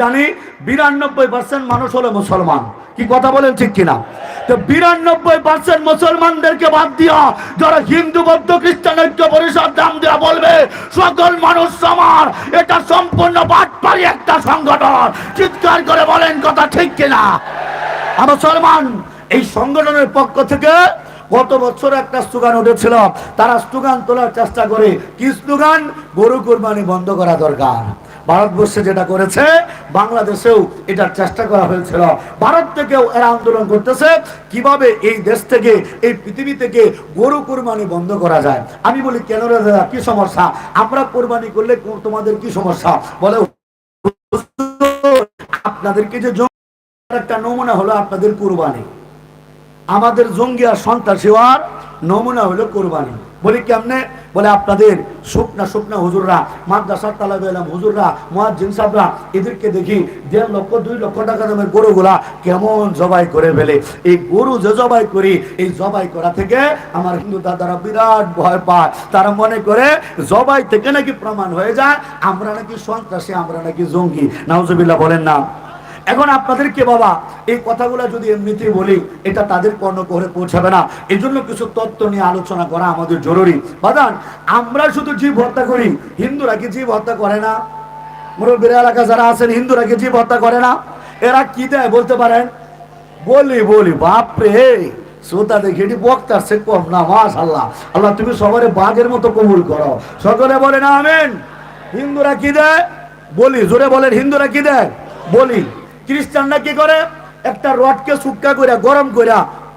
জানি বিরানব্বই পার্সেন্ট মানুষ হলো মুসলমান। কি কথা বলেন ঠিক কিনা? তো বিরানব্বই পার্সেন্ট মুসলমানদেরকে বাদ দিয়া যারা হিন্দু, বৌদ্ধ, খ্রিস্টান, ঐক্য, পরিষদ দাম দেওয়া বলবে, সকল মানুষ সমান। এটা সম্পূর্ণ বাটপারি একটা সংগঠন। চিৎকার করে বলেন কথা ঠিক কিনা? মুসলমান এই সংগঠনের পক্ষ থেকে গত বছর একটা স্লোগান উঠেছিল, তারা স্লোগান তোলার চেষ্টা করে। কি স্লোগান? গরু কোরবানি বন্ধ করা দরকার। ভারতবর্ষে যেটা করেছে, বাংলাদেশেও এটার চেষ্টা করা হয়েছিল। ভারত থেকেও এরা আন্দোলন করতেছে, কীভাবে এই দেশ থেকে, এই পৃথিবী থেকে গরু কোরবানি বন্ধ করা যায়? আমি বলি, কেন দাদা, কি সমস্যা? আমরা কোরবানি করলে তোমাদের কি সমস্যা? বলে আপনাদেরকে যে একটা নমুনা হলো আপনাদের কোরবানি। আমাদের জঙ্গি আর সন্ত্রাসী হওয়ার নমুনা হলো কোরবানি। বলি কেমনে? বলে আপনাদের শুকনা শুকনা হুজুররা, মাদ্রাসার তালাবে এলাম হুজুররা মহাজিন সাহরা এদেরকে দেখি দেড় লক্ষ, দুই লক্ষ টাকা দামের গরুগুলা কেমন জবাই করে ফেলে। এই গরু যে জবাই করি, এই জবাই করা থেকে আমার হিন্দু দাদারা বিরাট ভয় পায়। তারা মনে করে জবাই থেকে নাকি প্রমাণ হয়ে যায়, আমরা নাকি সন্ত্রাসী, আমরা নাকি জঙ্গি। নাউজুবিল্লাহ বলেন না। এখন আপনাদেরকে বাবা, এই কথাগুলো যদি এমনিতেই বলি, এটা তাদের কর্ণ করে পৌঁছাবে না। এই জন্য কিছু তত্ত্ব নিয়ে আলোচনা করা আমাদের জরুরি। বাদান, আমরা শুধু জীব হত্যা করি, হিন্দুরা কি জীব হত্যা করে না? মুরব্বীর এলাকা যারা আছেন, হিন্দুরা কি জীব হত্যা করে না? এরা কি দেয় বলতে পারেন? বলি বলি বাপরে শ্রোতা দেখি এটি বক্তার সে কম না মাস আল্লাহ আল্লাহ তুমি সবারে বাঘের মতো কবুল করো। সকলে বলে না আমেন। হিন্দুরা কি দেয়? বলি, জোরে বলেন, হিন্দুরা কি দেয়? বলি। খ্রিস্টানরা কি করে? একটা রডকে সুক্কা করে গরম করে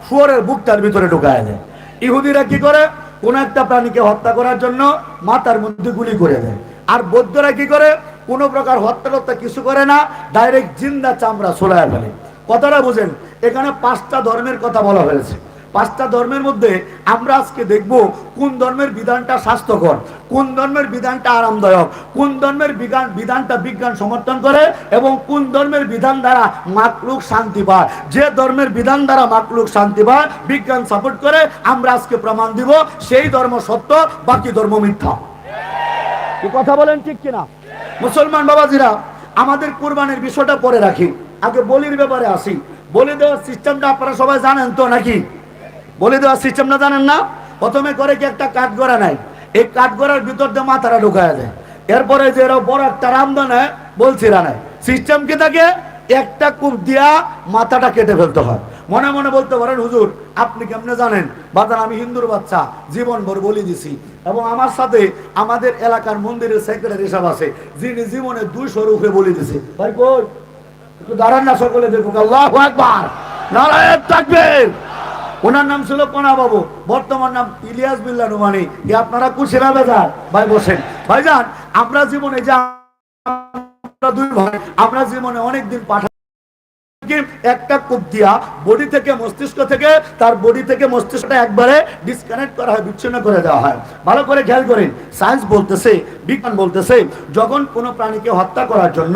শুয়ারের বুকটার ভিতরে ঢুকায় দেয়। ইহুদিরা কি করে? কোন একটা প্রাণীকে হত্যা করার জন্য মাথার মধ্যে গুলি করে দেয়। আর বৌদ্ধরা কি করে? কোনো প্রকার হত্যা টত্যা কিছু করে না, ডাইরেক্ট জিন্দা চামড়া সোলায় ফেলে। কথাটা বুঝেন, এখানে পাঁচটা ধর্মের কথা বলা হয়েছে। পাঁচটা ধর্মের মধ্যে আমরা আজকে দেখব কোন ধর্মের বিধানটা স্বাস্থ্যকর। কোন ধর্মের বিধানটা আরামদায়ক? কোন ধর্মের বিধান বিধানটা বিজ্ঞান সমর্থন করে এবং কোন ধর্মের বিধান দ্বারা মাকলুক শান্তি পায়? যে ধর্মের বিধান দ্বারা মাকলুক শান্তি পায়, বিজ্ঞান সাপোর্ট করে আমরা আজকে প্রমাণ দিব, সেই ধর্ম সত্য, বাকি ধর্ম মিথ্যা। কথা বলেন ঠিক কিনা? মুসলমান বাবাজিরা, আমাদের কোরবানির বিষয়টা পরে রাখি। আগে বলির ব্যাপারে আসি। বলি দেওয়ার সিস্টেমটা আপনারা সবাই জানেন তো নাকি? বলি দেওয়ার সিস্টেমটা জানেন না? প্রথমে করে কি একটা কাঠ গড়া নাই এই কাঠ গড়ার ভিতর দিয়ে মাথাটা ঢুকায় দেয়। এরপরে যে বড় একটা রামদা নেয় বলছি রানায় সিস্টেম কি থাকে? একটা কূপ দিয়া মাথাটা কেটে ফেলতে হয়। মনে মনে বলতে পারেন, হুজুর, আপনি কেমনে জানেন? বাজান, আমি হিন্দুর বাচ্চা জীবন ভর বলি দিছি। এবং আমার সাথে আমাদের এলাকার মন্দিরের সেক্রেটারি সাহেব আছে, যিনি জীবনে দুইশো রূপে বলি দিছে। ভাই, কই? একটু দাঁড়ান না সকলে দেখুক। আল্লাহ একবার নারায়ণ থাকবেন ওনার নাম ছিল কোনা বাবু বর্তমান নাম ইলিয়াস বিল্লা রুমানি যে আপনারা কুশিরা বেজার। ভাই, বসেন। ভাই যান আমরা জীবনে যা দুই ভাই, আমরা জীবনে অনেকদিন পাঠা একটা কূপ দিয়া বডি থেকে মস্তিষ্ক থেকে, তার বডি থেকে মস্তিষ্কটা একবারে ডিসকানেক্ট করা হয়, বিচ্ছিন্ন করে দেওয়া হয়। ভালো করে খেয়াল করেন সায়েন্স বলতেছে, বিজ্ঞান বলতেছে, যখন কোনো প্রাণীকে হত্যা করার জন্য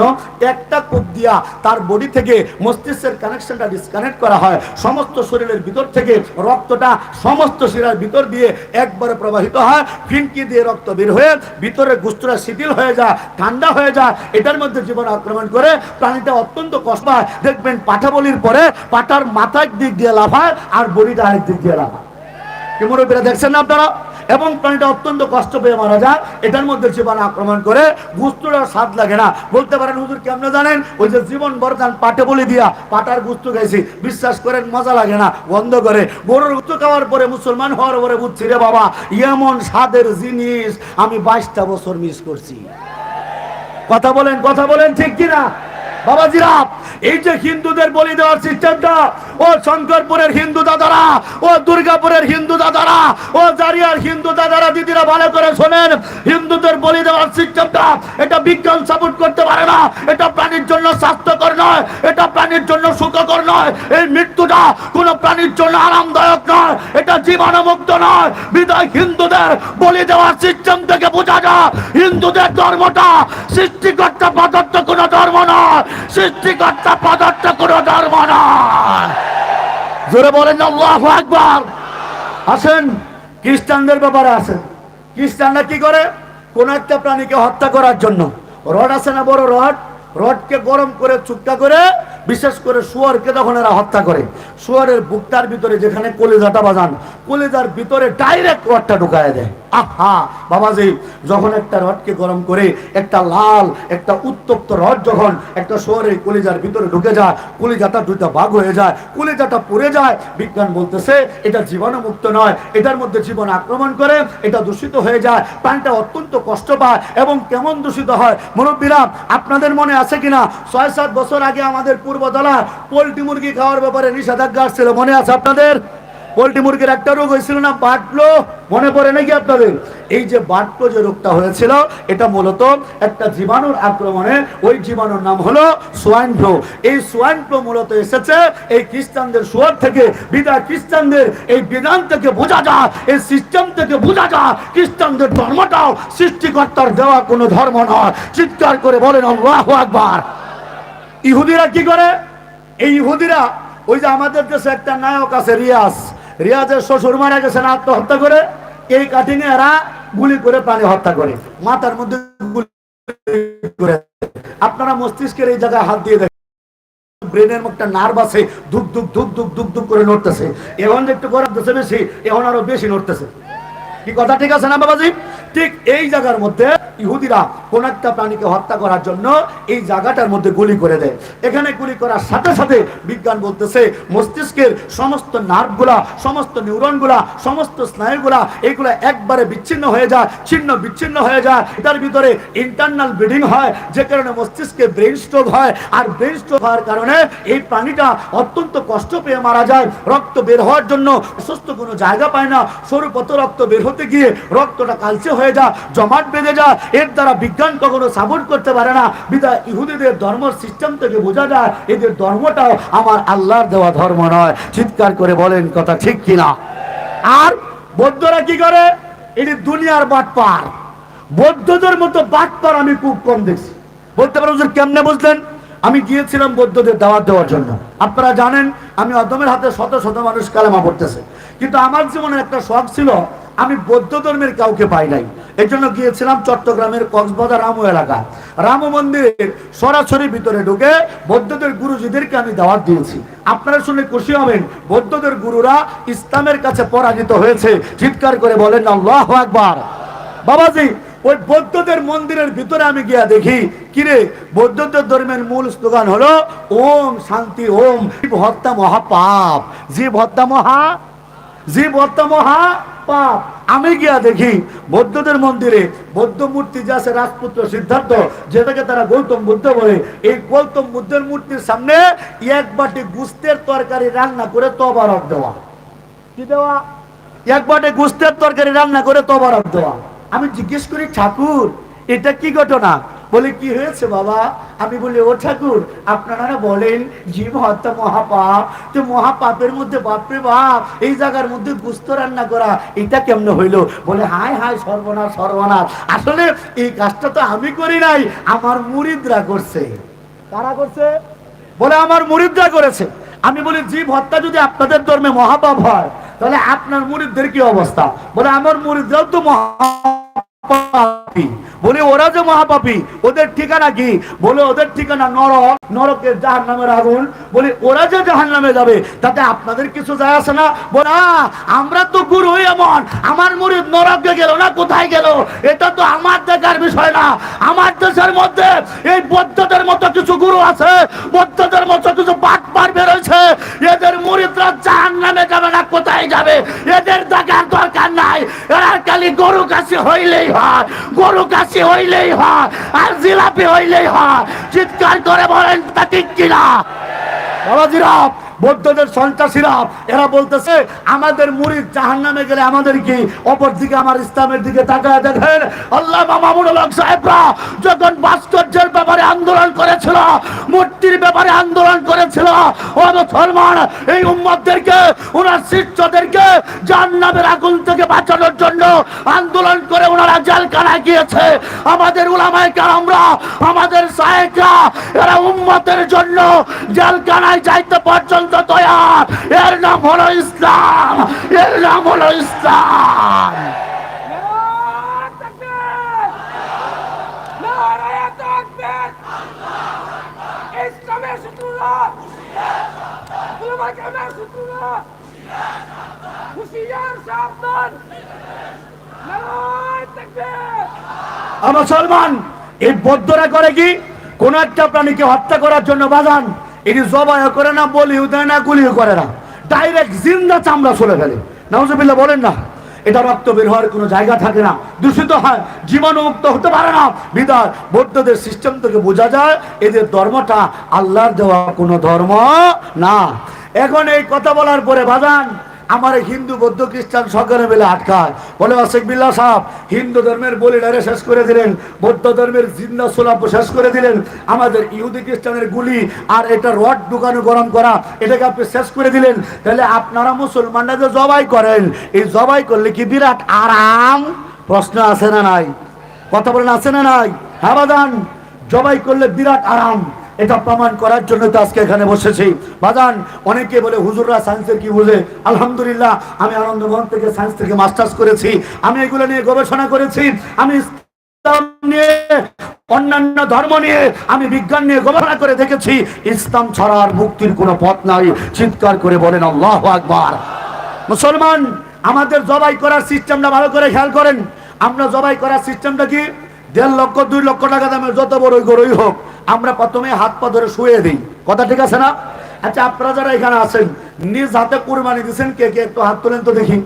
একটা কূপ দিয়া তার বডি থেকে মস্তিষ্কের কানেকশনটা ডিসকানেক্ট করা হয়, সমস্ত শরীরের ভিতর থেকে রক্তটা সমস্ত শিরার ভিতর দিয়ে একবারে প্রবাহিত হয়, ফিনকি দিয়ে রক্ত বের হয়ে ভিতরে গুস্তরা শিথিল হয়ে যায়, ঠান্ডা হয়ে যায়, এটার মধ্যে জীবন আক্রমণ করে প্রাণীটা অত্যন্ত কষ্ট হয় দেখবেন পাঠা বলির পরে পাটার মাথার দিক দিয়ে লাফায় আর বডিটা আরেক দিক দিয়ে লাফায়। মুরব্বীরা দেখছেন না আপনারা? এবং প্রাণীটা অত্যন্ত কষ্ট পেয়ে মারা যায়। এটার মধ্যে আক্রমণ করে স্বাদ লাগে না। বলতে পারেন, হুজুর জানেন? ওই যে জীবন বরদান পাটে বলি দিয়া পাটার গুস্তু বিশ্বাস করেন, মজা লাগে না বন্ধ করে। গরুর গুস্তু খাওয়ার পরে মুসলমান হওয়ার পরে বুঝছি, রে বাবা, এমন স্বাদের জিনিস আমি বাইশটা বছর মিস করছি। কথা বলেন কথা বলেন, ঠিক কিনা? বাবাজিরা, এই যে হিন্দুদের বলি দেওয়ার সিস্টেমটা, ও শঙ্করপুরের হিন্দু দাদারা, ও দুর্গাপুরের হিন্দু দাদারা, ও জারিয়ার হিন্দু দাদারা, দিদিরা ভালো করে শোনেন, হিন্দুদের বলি দেওয়ার সিস্টেমটা, এটা বিজ্ঞান সাপোর্ট করতে পারে না, এটা প্রাণীর জন্য স্বাস্থ্যকর নয়, এটা প্রাণীর জন্য সুখকর নয়, এই মৃত্যুটা কোনো প্রাণীর জন্য আরামদায়ক নয়, এটা জীবাণুমুক্ত নয়, বিদায় হিন্দুদের বলি দেওয়ার সিস্টেম থেকে বোঝা যায়, হিন্দুদের ধর্মটা সৃষ্টিকর্তা পদার্থ কোনো ধর্ম নয় সৃষ্টিকর্তা পদার্থ কোনো ধর্ম নয়। বলেন, আল্লাহ আকবার। আসেন, খ্রিস্টানদের ব্যাপারে আসেন। খ্রিস্টানরা কি করে? কোন একটা প্রাণীকে হত্যা করার জন্য। রড আছে না বড় রড? রডকে গরম করে চুক্কা করে, বিশেষ করে শুয়ারকে তখন এরা হত্যা করে। শুয়ারের বুকটার ভিতরে যেখানে কলিজাটা বাজান, কলিজার ভিতরে ডাইরেক্ট রডটা ঢুকায় দেয়। আহা, বাবাজি, যখন একটা রডকে গরম করে একটা লাল, একটা উত্তপ্ত রড যখন একটা শুয়ারের কলিজার ভিতরে ঢুকে যায়, কলিজাটা দুইটা ভাগ হয়ে যায়, কলিজাটা পড়ে যায়, বিজ্ঞান বলতেছে, এটা জীবাণুমুক্ত নয়, এটার মধ্যে জীবন আক্রমণ করে, এটা দূষিত হয়ে যায়, প্রাণটা অত্যন্ত কষ্ট পায় এবং কেমন দূষিত হয়? মুরব্বীরা, আপনাদের মনে আছে কিনা? ছয় সাত বছর আগে আমাদের পূর্বতলা পোলট্রি মুরগি খাওয়ার ব্যাপারে নিষেধাজ্ঞা আসছিল, মনে আছে আপনাদের? পোলট্রি মুরগির একটা রোগ হয়েছিল না বাটলো মনে পড়ে নাকি আপনাদের? এই যে বাটলো যে রোগটা হয়েছিল, এটা মূলত একটা জীবাণুর আক্রমণে, ওই জীবাণুর নাম হলো সোয়াইন ফ্লু এই সোয়াইন ফ্লু মূলত এসেছে এই খ্রিস্টানদের সুয়ার থেকে বিদায় খ্রিস্টানদের এই বিধান থেকে বোঝা যায়, এই সিস্টেম থেকে বোঝা যায়, খ্রিস্টানদের ধর্মটাও সৃষ্টিকর্তার দেওয়া কোনো ধর্ম নয়। চিৎকার করে বলেন, আল্লাহ আকবার! ইহুদিরা কি করে? এই ইহুদিরা, ওই যে আমাদের দেশে একটা নায়ক আছে রিয়াজ। রিয়াজের শ্বশুর মারা গেছেন, আত্মহত্যা করে। এই কাটিং এরা গুলি করে, প্রাণী হত্যা করে। মাথার মধ্যে করে। আপনারা মস্তিষ্কের এই জায়গায় হাত দিয়ে দেখেন। ব্রেনের একটা নার্ভ আছে ধুক ধুক ধুক ধুক ধুক করে নড়তেছে। এখন একটু গরম দেশে বেশি, এখন আরও বেশি নড়তেছে। কি কথা ঠিক আছে না বাবাজি? ঠিক এই জায়গার মধ্যে ইহুদিরা কোন একটা প্রাণীকে হত্যা করার জন্য এই জায়গাটার মধ্যে গুলি করে দেয়। এখানে গুলি করার সাথে সাথে বিজ্ঞান বলতেছে, মস্তিষ্কের সমস্ত নার্ভগুলা, সমস্ত নিউরনগুলা, সমস্ত স্নায়ুগুলা এইগুলা একবারে বিচ্ছিন্ন হয়ে যায়, ছিন্ন বিচ্ছিন্ন হয়ে যায়। এটার ভিতরে ইন্টারনাল ব্লিডিং হয়, যে কারণে মস্তিষ্কে ব্রেন স্ট্রোক হয়। আর ব্রেন স্ট্রোক হওয়ার কারণে এই প্রাণীটা অত্যন্ত কষ্ট পেয়ে মারা যায়। রক্ত বের হওয়ার জন্য সুস্থ কোনো জায়গা পায় না। সরু পত রক্ত বের হতে গিয়ে রক্তটা কালচে হয়ে যায়, জমাট বেঁধে যায়, এর দ্বারা বিজ্ঞান কখনো সাপোর্ট করতে পারে না। বিদায় ইহুদিদের ধর্ম সিস্টেম থেকে বোঝা যায়, এদের ধর্মটাও আমার আল্লাহর দেওয়া ধর্ম নয়। চিৎকার করে বলেন কথা ঠিক কিনা? আর বৌদ্ধরা কি করে? এটি দুনিয়ার বাটপার। বৌদ্ধদের মতো বাটপার আমি খুব কম দেখছি। বলতে পারো কেমনে বুঝলেন? আমি গিয়েছিলাম বৌদ্ধদের দাওয়াত দেওয়ার জন্য। আপনারা জানেন, আমি অদমের হাতে শত শত মানুষ কালেমা পড়তেছে। কিন্তু আমার জীবনে একটা শখ ছিল, আমি বৌদ্ধ ধর্মের কাউকে পাই নাই। এই জন্য গিয়েছিলাম চট্টগ্রামের কক্সবাজার রামু এলাকা। রাম মন্দিরের সরাসরি ভিতরে ঢুকে বৌদ্ধদের গুরুজিদেরকে আমি দাওয়াত দিয়েছি। আপনারা শুনে খুশি হবেন, বৌদ্ধদের গুরুরা ইসলামের কাছে পরাজিত হয়েছে। চিৎকার করে বলেন, আল্লাহ আকবার! বাবাজি ওই বৌদ্ধদের মন্দিরের ভিতরে আমি গিয়া দেখি, কিরে, বৌদ্ধদের ধর্মের মূল স্লোগান হলো, ওম শান্তি, ওম, জীব হত্যা মহাপাপ জীব হত্যা মহা? জীব হত্যা মহা পাপ। আমি গিয়া দেখি, বৌদ্ধদের মন্দিরে বৌদ্ধ মূর্তি যে আছে রাজপুত্র সিদ্ধার্থ, যেটাকে তারা গৌতম বুদ্ধ বলে, এই গৌতম বুদ্ধের মূর্তির সামনে এক বাটি গুস্তের তরকারি রান্না করে তবারক দেওয়া। কি দেওয়া? এক বাটি গুস্তের তরকারি রান্না করে তবারক দেওয়া। আমি জিজ্ঞেস করি, ঠাকুর, এটা কি ঘটনা? বলে, কি হয়েছে বাবা? আমি বলি, ও ঠাকুর, আপনারা বলেন, জীব হত্যা মহাপাপ। তো মহাপাপের মধ্যে বাপরে বাপ, এই জায়গার মধ্যে গুস্ত রান্না করা, এটা কেমন হইল? বলে, হায় হায়, সর্বনাশ সর্বনাশ। আসলে এই কাজটা তো আমি করি নাই, আমার মুরিদরা করছে। কারা করছে? বলে, আমার মুরিদরা করেছে। আমি বলি, জীব হত্যা যদি আপনাদের ধর্মে মহাপাপ হয়, তাহলে আপনার মুরিদদের কি অবস্থা? বলে, আমার মুরিদরাও তো মহাপাপী। বলে, ওরা যে ওদের ঠিকানা কি? বলে, ওদের ঠিকানা নরক, নরকের জাহান নামের আগুন ওরা যে জাহান নামে যাবে, তাতে আপনাদের কিছু যায় আসে না। আমরা তো গুরু এমন, আমার মুরিদ নরকে গেল না, কোথায় গেল? এটা তো আমার দেখার বিষয় না। আমার দেশের মধ্যে এই বৌদ্ধদের মতো কিছু গুরু আছে, বৌদ্ধদের মতো কিছু বাট পার বেরোছে এদের মুরিদরা জাহান নামে যাবে না, কোথায় যাবে? এদের দেখার দরকার নাই। এরা খালি গরু কাছে হইলেই হয়, গরু কাশি হইলেই হয়, আর জিলাপি হইলেই হয়। চিৎকার করে বলেন, তা ঠিক কিনা? বাবাজিরা বৌদ্ধদের সন্ত্রাসীরা, এরা বলতেছে, আমাদের মুড়ি জাহান নামে গেলে আমাদের কি অপর দিকে, আমার ইসলামের দিকে তাকায় দেখেন? আল্লাহ মামুনুল সাহেবরা, যখন ভাস্কর্যের ব্যাপারে আন্দোলন করেছিল, মূর্তির ব্যাপারে আন্দোলন করেছিল, ও মুসলমান, এই উম্মতদেরকে, ওনার শিষ্যদেরকে জাহান্নামের আগুন থেকে বাঁচানোর জন্য আন্দোলন করে ওনারা জেলখানায় গিয়েছে। আমাদের উলামায়ে কারামরা, আমাদের সাহেবরা এরা উম্মতের জন্য জেলখানায় যাইতে পর্যন্ত তৈয়ার। এর নাম হলো ইসলাম, এর নাম হলো ইসলাম। মুসলমান, এই বৌদ্ধরা করে কি? কোন একটা প্রাণীকে হত্যা করার জন্য বাজান, এটি জবাই করে না, বলিও দেয় না, গুলিও করে না। ডাইরেক্ট জিন্দা চামড়া চলে ফেলে। নাউজুবিল্লাহ বলেন না, এটা রক্ত বের হওয়ার কোনো জায়গা থাকে না, দূষিত হয় জীবাণুমুক্ত হতে পারে না। বিদায় বৌদ্ধদের সিস্টেম থেকে বোঝা যায়, এদের ধর্মটা আল্লাহর দেওয়া কোনো ধর্ম না। এখন এই কথা বলার পরে বাজান আমার হিন্দু, বৌদ্ধ, খ্রিস্টান সকলে মিলে আটকায়। বলে অশেখ বিল্লা সাহেব, হিন্দু ধর্মের বলিডারে শেষ করে দিলেন, বৌদ্ধ ধর্মের জিন্দা সোলাপ শেষ করে দিলেন। আমাদের ইহুদি, খ্রিস্টানের গুলি আর এটা রড দোকানে গরম করা, এটাকে আপনি শেষ করে দিলেন। তাহলে আপনারা মুসলমানরা যে জবাই করেন, এই জবাই করলে কি বিরাট আরাম? প্রশ্ন আছে না নাই? কথা বলেন, আছে না নাই? হ্যাঁ জবাই করলে বিরাট আরাম। এটা প্রমাণ করার জন্য তো আজকে এখানে বসেছি। বাজান, অনেকে বলে, হুজুররা সায়েন্সের কি বুঝে? আলহামদুলিল্লাহ, আমি আনন্দমোহন থেকে সায়েন্স থেকে মাস্টার্স করেছি। আমি এগুলো নিয়ে গবেষণা করেছি। আমি অন্যান্য ধর্ম নিয়ে, আমি বিজ্ঞান নিয়ে গবেষণা করে দেখেছি। ইসলাম ছাড়ার মুক্তির কোনো পথ নাই। চিৎকার করে বলেন, আল্লাহ আকবার। মুসলমান, আমাদের জবাই করার সিস্টেমটা ভালো করে খেয়াল করেন। আমরা জবাই করার সিস্টেমটা কি? দেড় লক্ষ, দুই লক্ষ টাকা দামের যত বড়ই গরুই হোক আমরা প্রথমে হাত পা ধরে শুয়ে দিই। কথা ঠিক আছে না? আচ্ছা আপনারা যারা এখানে আছেন, নিজ হাতে কুরবানি দিচ্ছেন কে কে একটু হাত তোলেন তো দেখি।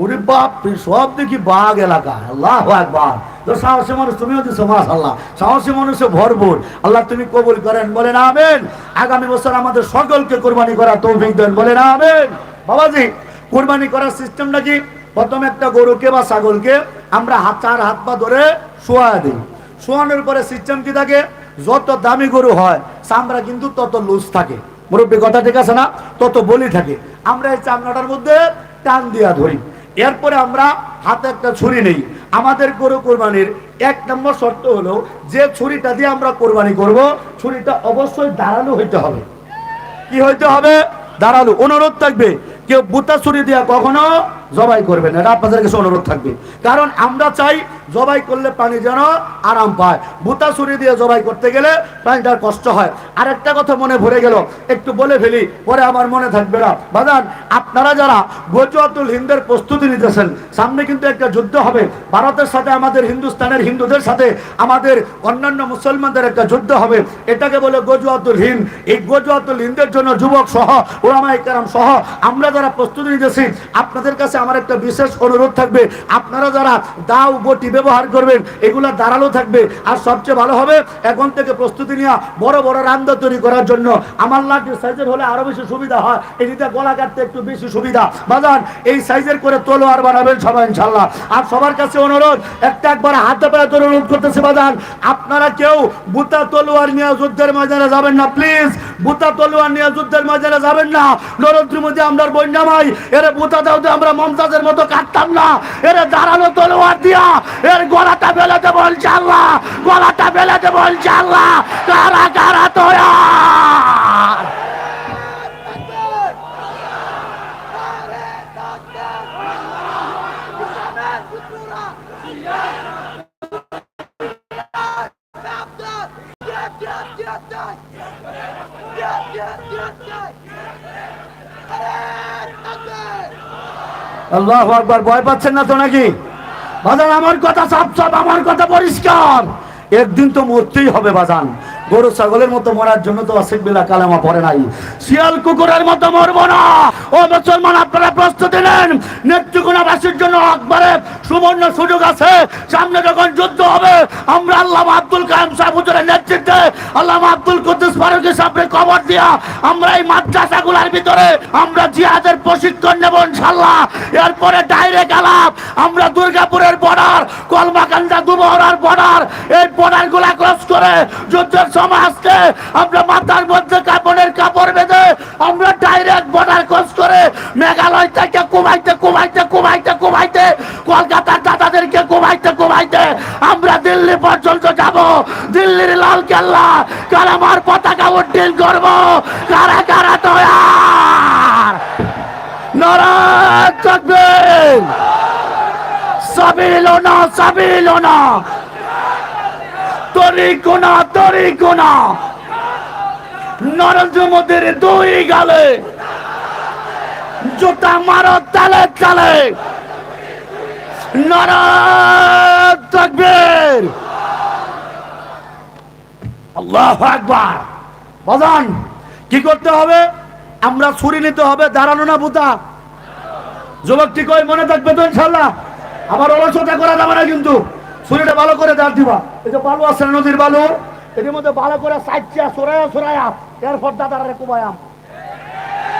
ওরে বাপ সব দেখি বাঘ এলাকা। আল্লাহ একবার তো সাহসী মানুষ তুমিও দিছো মাস আল্লাহ সাহসী মানুষে ভরপুর। আল্লাহ তুমি কবুল করেন, বলেন আমেন। আগামী বছর আমাদের সকলকে কোরবানি করা তৌফিক দেন, বলেন আমেন। বাবাজি, কোরবানি করার সিস্টেমটা কি? প্রথম একটা গরুকে বা ছাগলকে আমরা হাত চার হাত পা ধরে শোয়া দিই। শোয়ানোর পরে সিস্টেম কি থাকে? যত দামি গরু হয়, চামড়া কিন্তু তত লুজ থাকে। মুরব্বী, কথা ঠিক আছে না? তত বলি থাকে। আমরা এই চামড়াটার মধ্যে টান দিয়া ধরি। এরপরে আমরা হাতে একটা ছুরি নেই। আমাদের গরু কোরবানির এক নম্বর শর্ত হলো, যে ছুরিটা দিয়ে আমরা কোরবানি করব, ছুরিটা অবশ্যই দাঁড়ানো হইতে হবে। কি হইতে হবে? দাঁড়াল অনুরোধ থাকবে, কেউ বুতা ছুরি দিয়া কখনো জবাই করবে না। এটা আপনাদের কাছে অনুরোধ থাকবে। কারণ আমরা চাই জবাই করলে পানি যেন আরাম পায়। বুতা ছুরি দিয়ে জবাই করতে গেলে পানিটার কষ্ট হয়। আর একটা কথা মনে ভরে গেল, একটু বলে ফেলি, পরে আমার মনে থাকবে না। বাজান, আপনারা যারা গজুয়াতুল হিন্দের প্রস্তুতি নিতেছেন, সামনে কিন্তু একটা যুদ্ধ হবে। ভারতের সাথে, আমাদের হিন্দুস্তানের হিন্দুদের সাথে, আমাদের অন্যান্য মুসলমানদের একটা যুদ্ধ হবে। এটাকে বলে গজুয়াতুল হিন্দ। এই গজুয়াতুল হিন্দের জন্য যুবক সহ ওলামাই কারাম সহ, আমরা যারা প্রস্তুতি নিতেছি, আপনাদের কাছে আমার একটা বিশেষ অনুরোধ থাকবে। আপনারা যারা দাও, বটি ব্যবহার করবেন, এগুলো দাঁড়াল থাকবে। আর সবচেয়ে ভালো হবে, এখন থেকে প্রস্তুতি নেওয়া বড় বড় রান্দা তৈরি করার জন্য। আমার লাঠির সাইজের হলে আরও বেশি সুবিধা হয় এটিতে গলা কাটতে একটু বেশি সুবিধা। বাজান, এই সাইজের করে তলোয়ার বানাবেন সবাই, ইনশাল্লাহ। আর সবার কাছে অনুরোধ, একটা একবার হাতে পায়ে ধরে অনুরোধ করতেছে, বাজান। আপনারা কেউ বুতা তলোয়ার নিয়ে যুদ্ধের ময়দানে যাবেন না, প্লিজ। বুতা তলোয়ার নিয়ে যুদ্ধের ময়দানে যাবেন না। নরেন্দ্র মোদী আমরা বন্যামাই এর বুতা দাউদে আমরা মমতাজের মতো কাটতাম না। এর দাঁড়ানো তলোয়ার দিয়া এর গলাটা বেলে দেবো ইনশাল্লাহ গলাটা বেলে দেবো ইনশাল্লাহ কারা কারা তৈয়ার? আল্লাহ আকবার, ভয় পাচ্ছেন না তো নাকি? বাজার আমার কথা সাপ সাপ আমার কথা পরিষ্কার। একদিন তো মরতেই হবে বাজান। গরু ছাগলের মতো মরার জন্য তো অশেক বেলা কালামা পড়ে নাই। শিয়াল কুকুরের মতো মরবো না। ও মুসলমান, আপনারা প্রস্তুতি নেন। নেত্রকোনাবাসীর জন্য একবারে সুবর্ণ সুযোগ আছে। সামনে যখন যুদ্ধ হবে, আমরা আল্লাহ আব্দুল কালাম সাহেব হুজুরের নেতৃত্বে আল্লাহ আব্দুল কুদ্দুস ফারুকি সাহেবের খবর দিয়া আমরা এই মাদ্রাসাগুলোর ভিতরে আমরা জিহাদের প্রশিক্ষণ নেব ইনশাল্লাহ এরপরে ডাইরেক্ট আলাপ, আমরা দুর্গাপুরের বর্ডার কলমাকান্দা দুবহরার বর্ডার এই বর্ডারগুলা ক্রস করে যুদ্ধের আসছে আমরা মাথার মধ্যে কাপড়ের কাপড় বেঁধে আমরা ডাইরেক্ট বর্ডার ক্রস করে মেঘালয় থেকে কুমাইতে কুমাইতে কুমাইতে কুমাইতে, কলকাতার দাদাদেরকে কুমাইতে কুমাইতে আমরা দিল্লি পর্যন্ত যাব। দিল্লির লাল কেল্লা কালামার পতাকা উড্ডীন করব? কারা কারা তৈয়ার? নারায়ণ থাকবেন। সাবিলনা সাবিলনা তরিকুনা তরিকুনা নরেন্দ্র মোদীর দুই গালে। জুতা মারো, তালে তালে। নারায়ণ তাকবীর। আল্লাহ আকবার। বাজান, কি করতে হবে? আমরা ছুরি নিতে হবে, দাঁড়ানো না বুতা। যুবকটি কই মনে থাকবে তো ইনশাল্লাহ আবার অলসতা করা যাবে না কিন্তু। ছুরিটা ভালো করে দাঁড় দিবা। এই যে বালু আছে নদীর বালু? এর মধ্যে ভালো করে সাইচিয়া সরাইয়া সরাইয়া এরপর দাদারে কুবায়াম।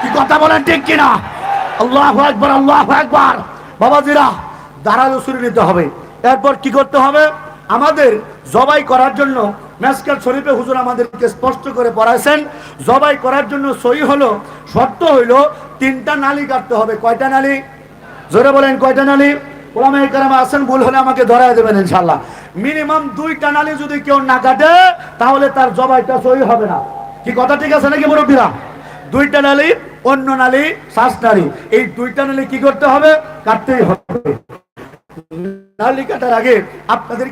কি কথা বলেন ঠিক কিনা? আল্লাহ একবার আল্লাহ একবার বাবাজিরা, দাঁড়াল ছুরি নিতে হবে। এরপর কি করতে হবে? আমাদের জবাই করার জন্য মেসকাল শরীফে হুজুর আমাদেরকে স্পষ্ট করে পড়াইছেন। জবাই করার জন্য সই হলো, শর্ত হইল, তিনটা নালি কাটতে হবে। কয়টা নালি? জোরে বলেন, কয়টা নালি? ওলামা কারামা আসেন ভুল হলে আমাকে দেবেন মিনিমাম যদি কেউ না কাটে, তাহলে তার জবাইটা সই হবে না। কি কথা ঠিক আছে নাকি মুরব্বীরা? দুইটা নালি, অন্য নালি, শ্বাস নালী এই দুইটা নালি কি করতে হবে? কাটতেই হবে। নালি কাটার আগে আপনাদেরকে